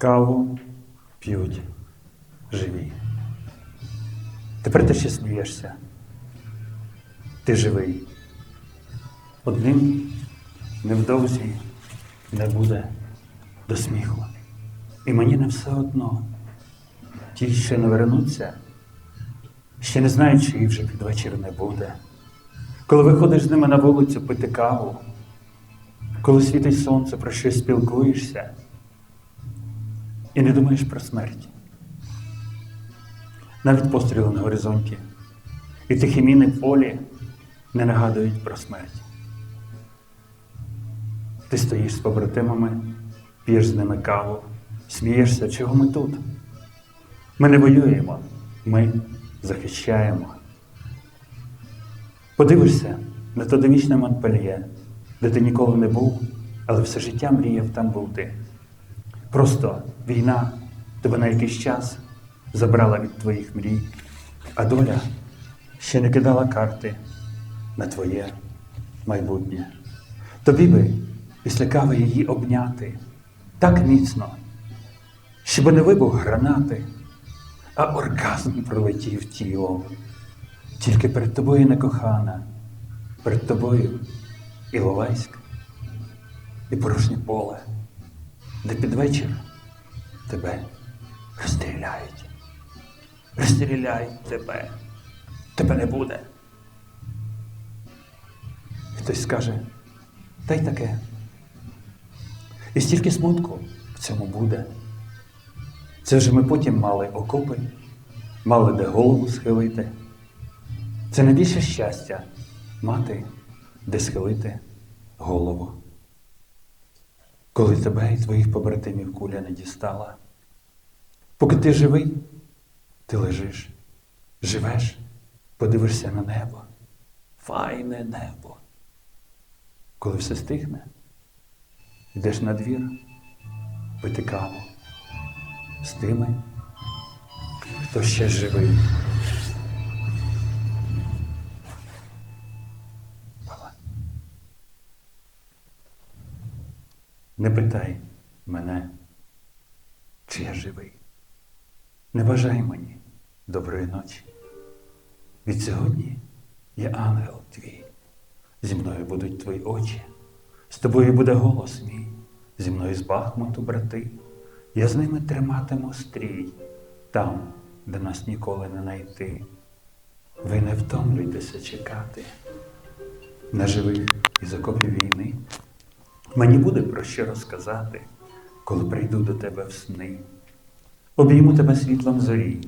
Каву п'ють живі. Тепер ти ще смієшся. Ти живий. Одним невдовзі не буде до сміху. І мені не все одно. Ті, що не вернуться, ще не знають, чи вже під вечір не буде. Коли виходиш з ними на вулицю пити каву, коли світить сонце, про щось спілкуєшся і не думаєш про смерть. Навіть постріли на горизонті і тихі міни в полі не нагадують про смерть. Ти стоїш з побратимами, п'єш з ними каву, смієшся, чого ми тут. Ми не воюємо, ми захищаємо. Подивишся на то довічне Монпельє, де ти ніколи не був, але все життя мріяв там бути. Просто війна тебе на якийсь час забрала від твоїх мрій, а доля ще не кидала карти на твоє майбутнє. Тобі би після кави її обняти так міцно, щоб не вибух гранати, а оргазм пролетів тілом. Тільки перед тобою не кохана, перед тобою Іловайськ і порожнє поле, де під вечір тебе розстріляють. Розстріляють тебе. Тебе не буде. Хтось скаже, та й таке. І стільки смутку в цьому буде. Це вже ми потім мали окопи, мали де голову схилити. Це найбільше щастя мати, де схилити голову. Коли тебе і твоїх побратимів куля не дістала. Поки ти живий, ти лежиш, живеш, подивишся на небо. Файне небо. Коли все стихне, йдеш на двір, пити каву з тими, хто ще живий. Не питай мене, чи я живий. Не бажай мені доброї ночі. Від сьогодні я ангел твій. Зі мною будуть твої очі, з тобою буде голос мій, зі мною з Бахмуту, брати. Я з ними триматиму стрій, там, де нас ніколи не найти. Ви не втомлюйтеся чекати на живих із окопів війни. Мені буде про що розказати, коли прийду до тебе в сни. Обійму тебе світлом зорі,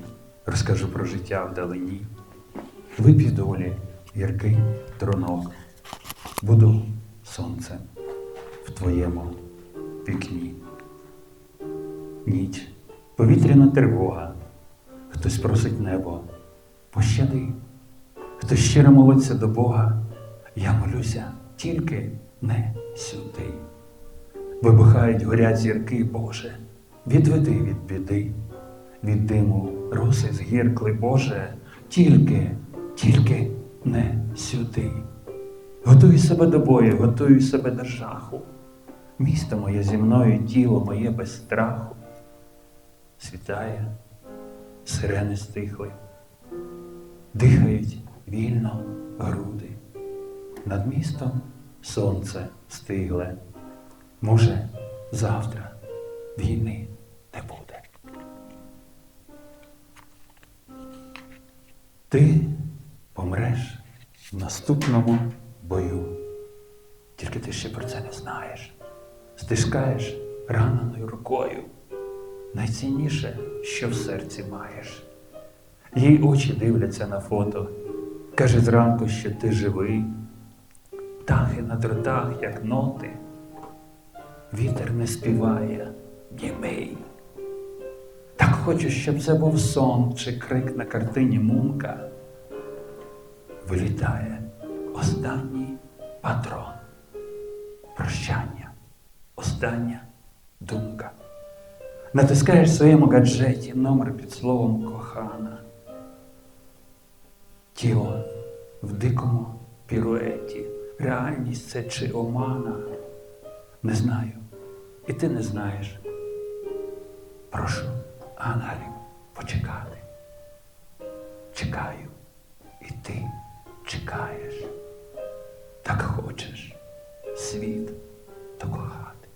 розкажу про життя вдалині. Вип'ю долі гіркий тронок, буду сонцем в твоєму вікні. Ніч, повітряна тривога, хтось просить небо, пощади, хтось щиро молиться до Бога, я молюся тільки не сюди. Вибухають, горять зірки, Боже, відведи від біди, від диму роси згіркли, Боже, тільки, тільки не сюди. Готуй себе до бою, готуй себе до жаху. Місто моє зі мною, тіло моє без страху. Світає, сирени стихли, дихають вільно груди. Над містом сонце стигле. Може, завтра війни не буде. Ти помреш в наступному бою. Тільки ти ще про це не знаєш. Стискаєш раненою рукою. Найцінніше, що в серці маєш. Їй очі дивляться на фото. Каже зранку, що ти живий. Птахи на дротах, як ноти. Вітер не співає, німий. Так хочу, щоб це був сон чи крик на картині мумка. Вилітає останній патрон. Прощання, остання думка. Натискаєш в своєму гаджеті номер під словом кохана. Тіло в дикому піруеті. Реальність це чи омана. Не знаю. І ти не знаєш. прошу ангелів почекати. Чекаю, і ти чекаєш. Так хочеш світ докохати.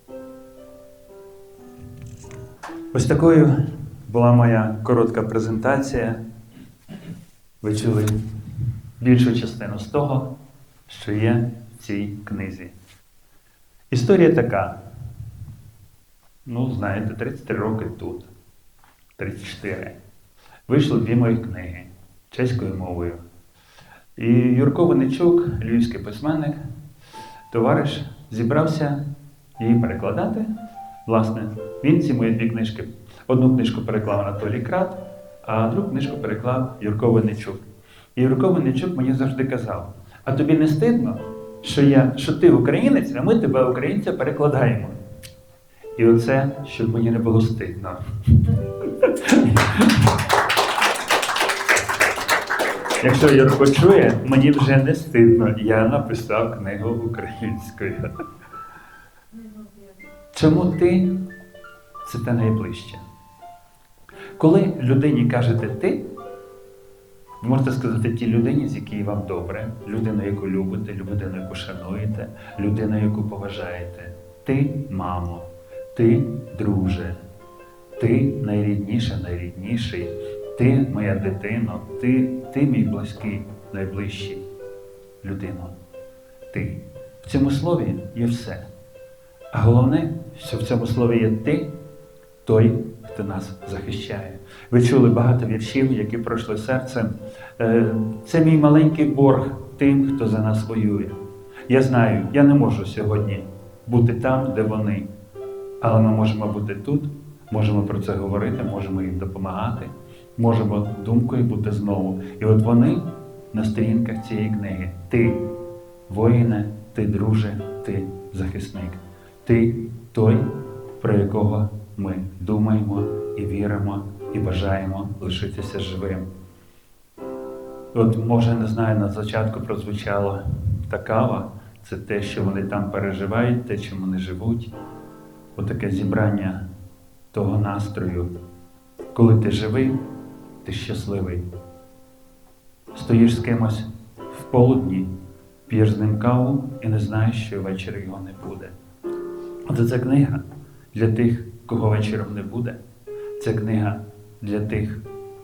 Ось такою була моя коротка презентація. Ви чули більшу частину з того, що є в цій книзі. Історія така. Ну, знаєте, 33 роки тут, 34. Вийшло дві мої книги чеською мовою. І Юрко Винничук, львівський письменник, товариш, зібрався її перекладати. Власне, він ці мої дві книжки. Одну книжку переклав Анатолій Крат, а другу книжку переклав Юрко Винничук. І Юрко Винничук мені завжди казав: а тобі не стидно, що, я, що ти українець, а ми тебе, українця, перекладаємо. І оце, щоб мені не було стидно. Якщо Юрко чує, мені вже не стидно. Я написав книгу українською. Чому ти це те найближче? Коли людині кажете ти, ви можете сказати тій людині, з якій вам добре, людину, яку любите, людину, яку шануєте, людину, яку поважаєте. Ти, мамо, ти, друже, ти найрідніша, найрідніший, ти моя дитино, ти, ти мій близький, найближчий людино. Ти. В цьому слові є все. А головне, що в цьому слові є ти, той, хто нас захищає. Ви чули багато віршів, які пройшли серцем. Е, Це мій маленький борг тим, хто за нас воює. Я знаю, я не можу сьогодні бути там, де вони, але ми можемо бути тут, можемо про це говорити, можемо їм допомагати, можемо думкою бути знову. І от вони на сторінках цієї книги. Ти, воїне, ти друже, ти захисник. Ти той, про якого ми думаємо і віримо, і бажаємо лишитися живим. От, може, не знаю, на початку прозвучало та кава, це те, що вони там переживають, те, чим вони живуть. Отаке зібрання того настрою. Коли ти живий, ти щасливий. Стоїш з кимось в полудні, п'єш з ним каву і не знаєш, що ввечері його не буде. От ця книга для тих, кого вечором не буде. Це книга для тих,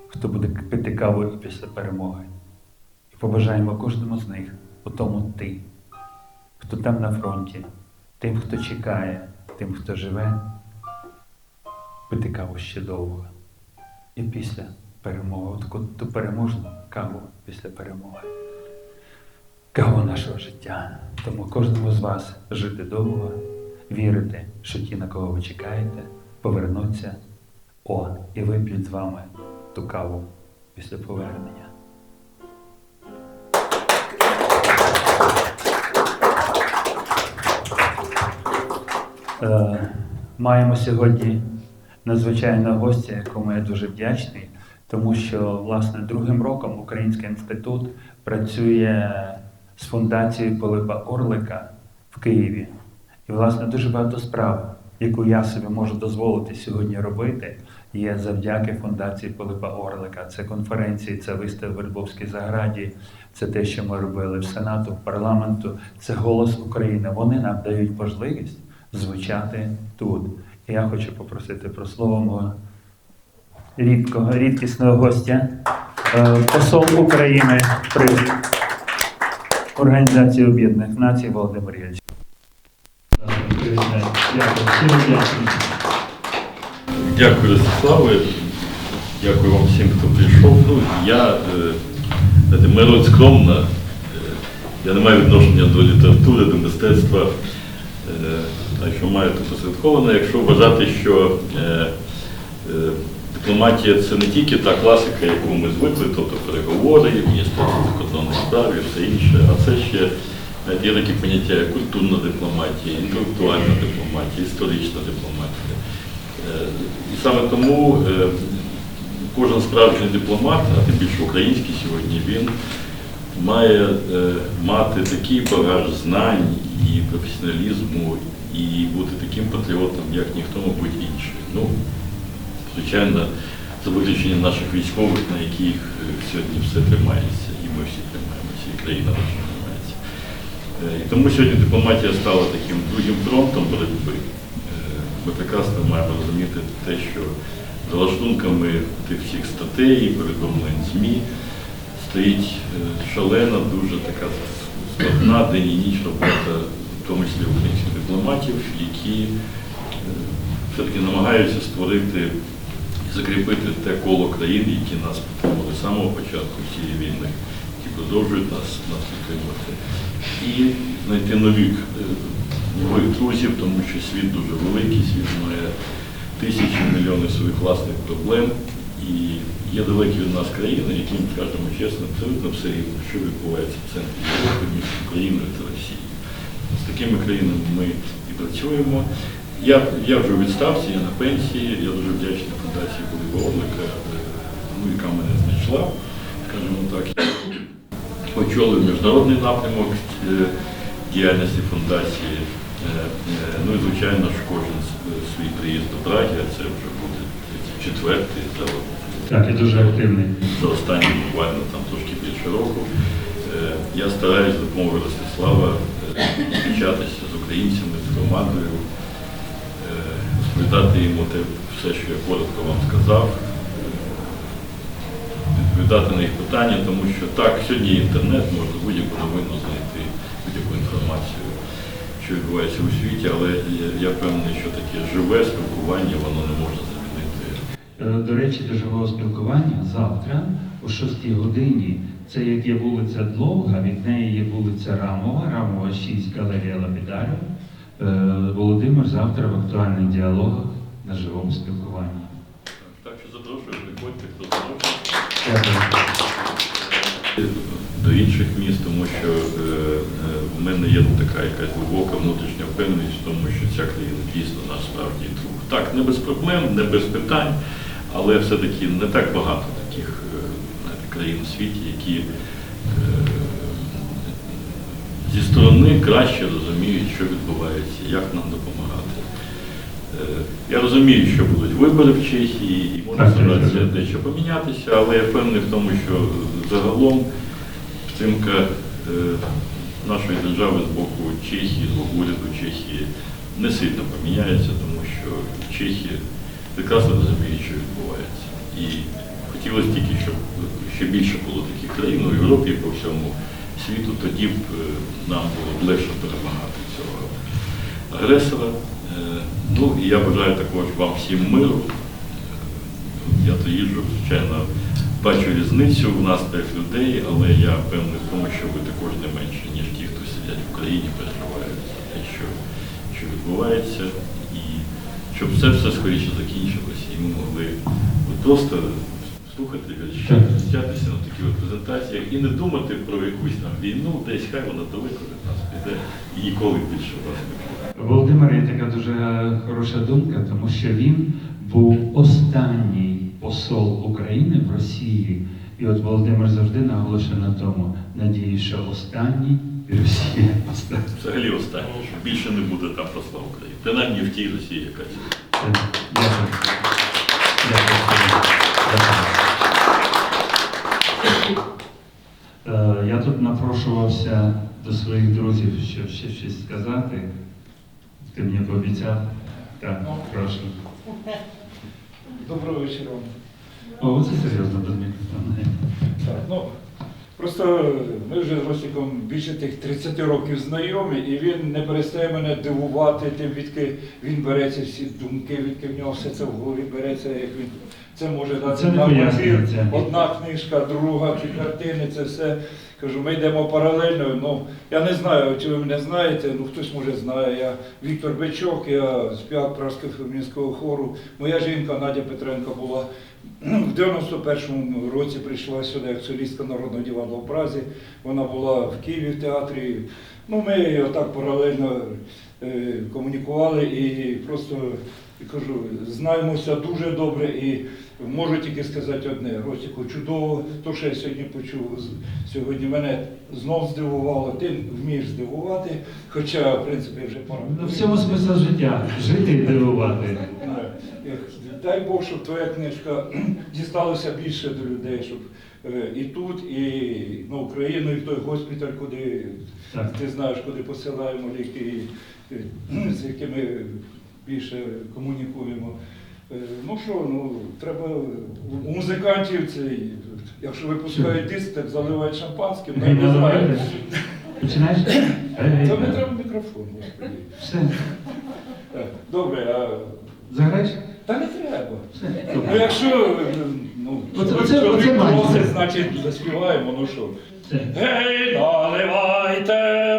хто буде пити каву після перемоги. І побажаємо кожному з них у тому ти, хто там на фронті, тим, хто чекає, тим, хто живе, пити каву ще довго. І після перемоги, таку ту переможну каву після перемоги. Каву нашого життя. Тому кожному з вас жити довго, вірити, що ті, на кого ви чекаєте, повернуться. О, і вип'ють з вами ту каву після повернення. Е, маємо сьогодні надзвичайного гостя, якому я дуже вдячний, тому що, власне, другим роком Український інститут працює з фундацією Пилипа Орлика в Києві. І, власне, дуже багато справ, яку я собі можу дозволити сьогодні робити, є завдяки фундації Пилипа Орлика. Це конференції, це вистави в Львовській заграді, це те, що ми робили в Сенату, в парламенту, це голос України. Вони нам дають можливість звучати тут. І я хочу попросити про слово мого рідкого, рідкісного гостя, е, посол України при Організації Об'єднаних Націй Володимир Єльч. Дякую, дякую. Ростиславе. Дякую вам всім, хто прийшов. Ну, я, е, моя скромна. Е, Я не маю відношення до літератури, до мистецтва. Е, Так що маю тут освятковано, якщо вважати, що дипломатія це не тільки та класика, яку ми звикли, тобто переговори, Міністерство закордонних справ і все інше, а це ще є такі поняття як культурна дипломатія, інтелектуальна дипломатія, історична дипломатія. Е, І саме тому е, кожен справжній дипломат, а тим більше український сьогодні, він має е, мати такий багаж знань і професіоналізму, і бути таким патріотом, як ніхто, мабуть, інший. Ну, Звичайно, за виключенням наших військових, на яких сьогодні все тримається, і ми всі тримаємося, і країна тримається. І тому сьогодні дипломатія стала таким другим фронтом боротьби. Ми прекрасно маємо розуміти те, що за лаштунками тих всіх статей, повідомлень ЗМІ стоїть е, шалена, дуже така складна день і ніч робота, в тому числі українських дипломатів, які е, все-таки намагаються створити і закріпити те коло країн, які нас підтримували з самого початку цієї війни, які продовжують нас, нас підтримувати. І знайти нових, е, друзів, тому що світ дуже великий, світ має тисячі, мільйони своїх власних проблем. І є далекі від нас країни, яким, скажімо чесно, абсолютно все рівно, що відбувається в центрі Європи між Україною та Росією. З такими країнами ми і працюємо. Я, я вже у відставці, я на пенсії, я дуже вдячний фундації е, ну, яка мене знайшла, скажімо так. Очолив міжнародний напрямок е, діяльності фундації. Е, е, Ну і звичайно ж кожен свій приїзд до Праги, а це вже буде четвертий за, Так, і дуже активний. за останні буквально там трошки більше року. Е, Я стараюсь за допомогою Ростислава е, зустрічатися з українцями, з громадою, е, розповідати йому те все, що я коротко вам сказав, е, відповідати на їх питання, тому що так, сьогодні інтернет, можна будь-яку новину знайти, що відбувається у світі, але я, певний, що таке живе спілкування, воно не може замінити. Е, До речі, до живого спілкування завтра о 6 годині. Це як є вулиця Дловга, від неї є вулиця Рамова, Рамова 6, галерія Лапідарів. Е, Володимир завтра в актуальних діалогах на живому спілкуванні. Так що запрошую, приходьте, хто. Дякую. до інших міст, тому що е, в мене є така якась глибока внутрішня впевненість в тому, що ця країна дійсно наш справжній друг. Так, не без проблем, не без питань, але все-таки не так багато таких е, країн у світі, які е, зі сторони краще розуміють, що відбувається, як нам допомагати. Е, Я розумію, що будуть вибори в Чехії, і може ситуація дещо помінятися, але я впевнений в тому, що загалом підтримка е, нашої держави з боку Чехії, з боку уряду Чехії не сильно поміняється, тому що Чехи прекрасно розуміють, що відбувається. І хотілося тільки, щоб ще більше було таких країн у Європі і по всьому світу, тоді б е, нам було б легше перемагати цього агресора. Е, Ну і я бажаю також вам всім миру. Е, Я то їжджу, звичайно, бачу різницю в настроях людей, але я певний в тому, що ви також не менше, ніж ті, хто сидять в Україні, переживають те, що, що відбувається, і щоб це все скоріше закінчилося, і ми могли просто слухати зустрічатися на таких презентаціях і не думати про якусь там війну, десь хай вона далеко від нас піде і ніколи більше в нас не буде. Володимир є така дуже хороша думка, тому що він був останній посол України в Росії. І от Володимир завжди наголошує на тому, надію, що останній і Росія останній. Взагалі останнє, що більше не буде там посла України. Принаймні в тій Росії якась. Дякую. Дякую. Дякую. Е, Я тут напрошувався до своїх друзів, щоб ще щось сказати. Ти мені пообіцяв? Так, прошу. Доброго вечора. О, це серйозно без мікрофону. Так, ну, просто ми вже з Росіком більше тих 30 років знайомі, і він не перестає мене дивувати тим, відки він береться всі думки, відки в нього все це в голові береться, як він це може дати Це нам Одна книжка, друга, ці картини, це все. Кажу, ми йдемо паралельно. Ну, я не знаю, чи ви мене знаєте, ну хтось може знає. Я Віктор Бичок, я співак Пражського феміністського хору. Моя жінка Надя Петренко була в 91-му році прийшла сюди як солістка народного дівадла в Празі. Вона була в Києві в театрі. Ну, ми отак паралельно е, комунікували і просто кажу, знаємося дуже добре і можу тільки сказати одне. Росіку, чудово, то, що я сьогодні почув сьогодні, мене знов здивувало. Ти вмієш здивувати, хоча, в принципі, вже пора. Ну, в цьому смисл життя. Жити і дивувати. Дай Бог, щоб твоя книжка дісталася більше до людей, щоб е, і тут, і на Україну, і в той госпіталь, куди Так. ти знаєш, куди посилаємо ліки, е, з якими більше комунікуємо. Е, Ну що, ну треба у музикантів цей, якщо випускають диск, так заливають шампанським, Гей, не знаю. Починаєш? Це не треба мікрофон. Все. Добре, а Заграєш? та не треба. Ну якщо ну, Оце- чоловік- оце- чоловік оце має просить, значить заспіваємо, ну що. Гей, наливайте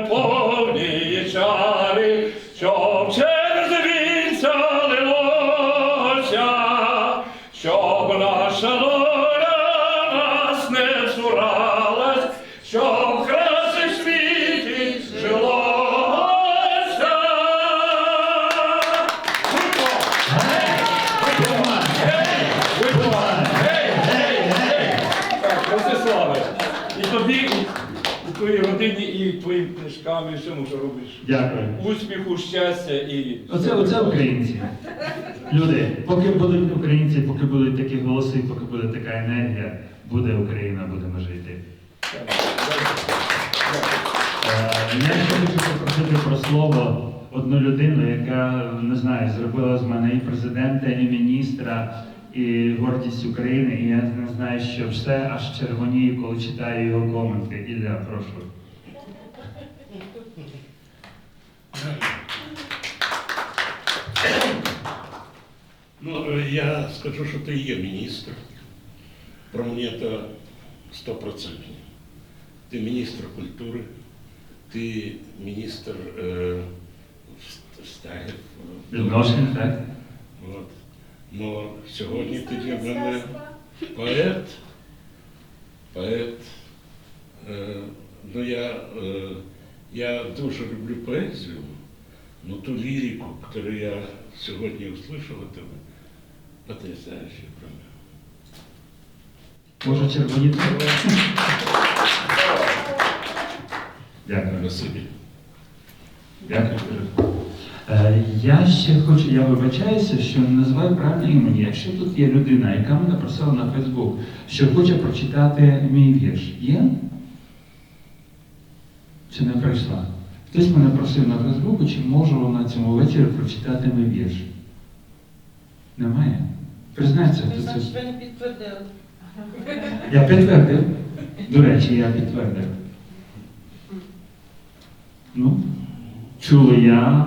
і твоїй родині, і твоїм книжкам, і всьому, що робиш. Дякую. Успіху, щастя і. Оце, оце українці. Люди, поки будуть українці, поки будуть такі голоси, поки буде така енергія, буде Україна, будемо жити. Е, Я ще хочу попросити про слово одну людину, яка не знаю, зробила з мене і президента, і міністра, і гордість України. І я не знаю, що все аж червоніє, коли читаю його коменти. Ілля, прошу. Ну, э, я скажу, что ты и є министр. Про мне это стопроцентно. Ты министр культуры, ты министр э, в- стягів. Відношень, так? От. Но сьогодні ти для мене поет. Поет. Е, ну, я, е, я дуже люблю поезію, но ту лірику, яку я сьогодні услышав от тебе, потрясаюча про мене. Може червоніти? Дякую. Спасибі. Дякую. Е, Я ще хочу, я вибачаюся, що не називаю правильно імені. Якщо тут є людина, яка мене просила на Фейсбук, що хоче прочитати мій вірш, є? Чи не прийшла? Хтось мене просив на Фейсбуку, чи можу на цьому вечорі прочитати мій вірш? Немає? Признайся, хто це. Ви не підтвердили. Я підтвердив. До речі, я підтвердив. Ну, чули я.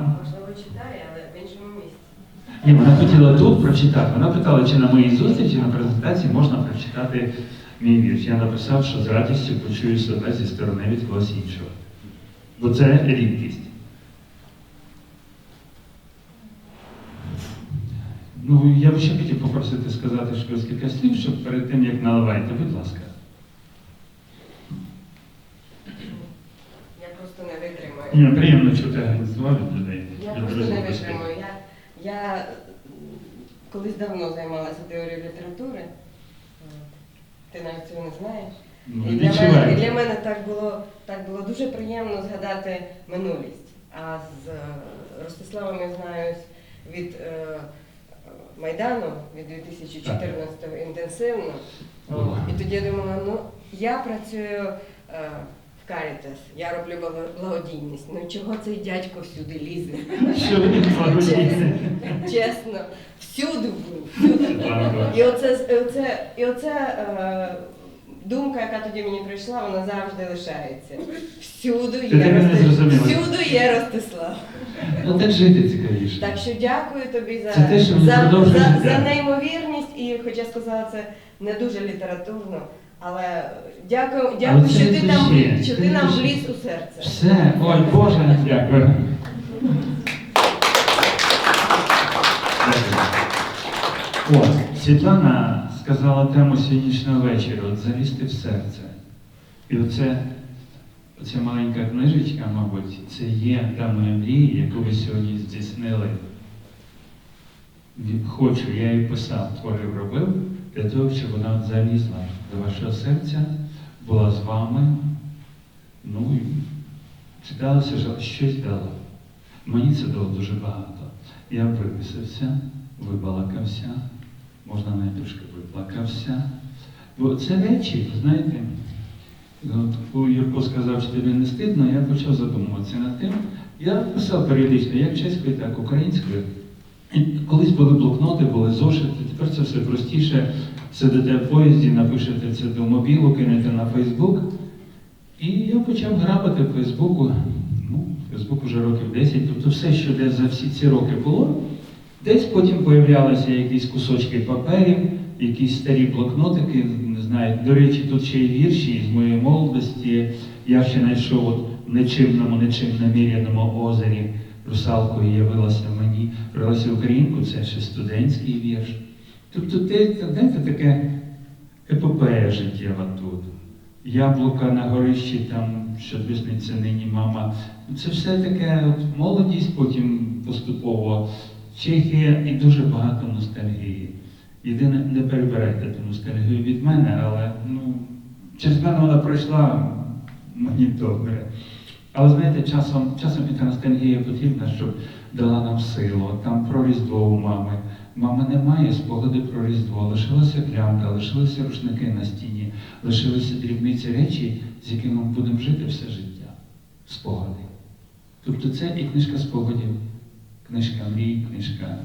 Ні, вона хотіла тут прочитати. Вона питала, чи на моїй зустрічі на презентації можна прочитати мій вірш. Я написав, що з радістю почую себе зі сторони від когось іншого. Бо це рідкість. Ну, я б ще хотів попросити сказати щось кілька слів, щоб перед тим, як наливайте, будь ласка. Я просто не витримаю. Мені приємно чути агентство від людей. Я просто не близьких. Я, колись давно займалася теорією літератури. Ти навіть цього не знаєш. Ну, І для, мене, і для мене так було, так було дуже приємно згадати минулість. А з е, Ростиславом я знаюсь від е, Майдану, від 2014-го інтенсивно. Ого. І тоді я думала, ну я працюю е, Карітас, я роблю благодійність. Ну чого цей дядько всюди лізе? Що ви Чесно, чесно, всюди був, всюди І оце, оце, і оце е, думка, яка тоді мені прийшла, вона завжди лишається. Всюди є, тебе не Рости- всюди є Ростислав. Ну так жити цікавіше. Так що дякую тобі за, Це те, що за, за, життя. за неймовірність. І хоча я сказала це не дуже літературно, але дякую, дякую, це що не ти нам кліше, що ти нам вліз у серце. Все, ой Боже, дякую. Дякую. От, Світлана сказала тему сьогоднішнього вечора, от залізти в серце. І оце, оця маленька книжечка, мабуть, це є та моя мрія, яку ви сьогодні здійснили. Хочу, я її писав, творив, робив, для того, щоб вона залізла до вашого серця, була з вами, ну і читалося, що щось дало. Мені це дало дуже багато. Я виписався, вибалакався, можна навіть трошки виплакався. Бо це речі, знаєте, от коли Юрко сказав, що тобі не стидно, я почав задумуватися над тим. Я писав періодично, як чеською, так і українською. Колись були блокноти, були зошити, тепер це все простіше. Сидите в поїзді, напишете це до мобілу, кинете на Фейсбук. І я почав грабити в Фейсбуку. Ну, Фейсбук вже років 10, тобто все, що десь за всі ці роки було, десь потім появлялися якісь кусочки паперів, якісь старі блокнотики, не знаю. До речі, тут ще й вірші з моєї молодості. Я ще знайшов от в нечимному, нечим наміряному озері русалкою явилася мені, прилася Українку, це ще студентський вірш. Тобто, те, знаєте, таке епопея життєва тут. Яблука на горищі, там, що вісниця нині мама. Це все таке от, молодість, потім поступово Чехія і дуже багато ностальгії. Єдине, не перебирайте ту ностальгію від мене, але ну, через мене вона пройшла мені добре. Але знаєте, часом, часом і та ностальгія потрібна, щоб дала нам силу. Там про Різдво у мами. Мами немає, спогади про Різдво. Лишилася клямка, лишилися рушники на стіні, лишилися дрібниці речі, з якими ми будемо жити все життя. Спогади. Тобто це і книжка спогадів, книжка мрій, книжка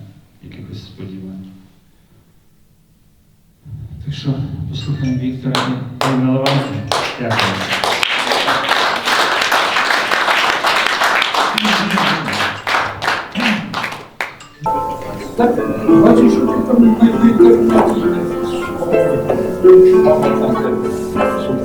якихось сподівань. Так що послухаємо Віктора і Дякую. Так, бачу, що ти там на інтернеті є. Мама там де супер.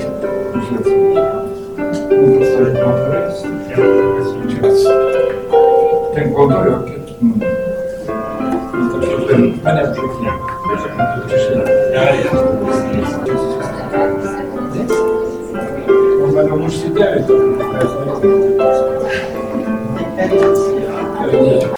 Ну,